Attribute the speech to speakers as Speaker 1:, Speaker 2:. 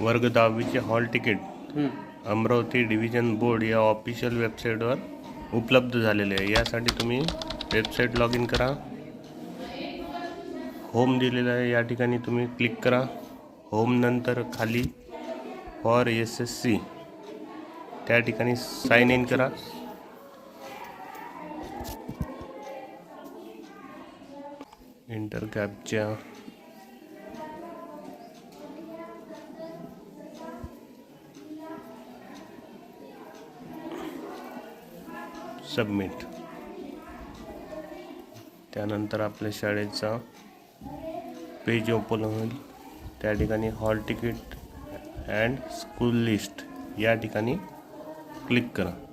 Speaker 1: वर्ग दहावीचे hall ticket. Amravati division board या ऑफिशियल वेबसाईटवर उपलब्ध झालेले आहे. यासाठी तुम्ही वेबसाईट लॉग इन करा. होम दिलेलं आहे. या ठिकाणी तुम्ही क्लिक करा. होम नंतर खाली फॉर एस एस सी त्या ठिकाणी साइन इन करा. Enter captcha submit. त्यानंतर आपल्या शाळेचा पेज ओपन होईल. त्या ठिकाणी hall ticket and school list या ठिकाणी क्लिक करा.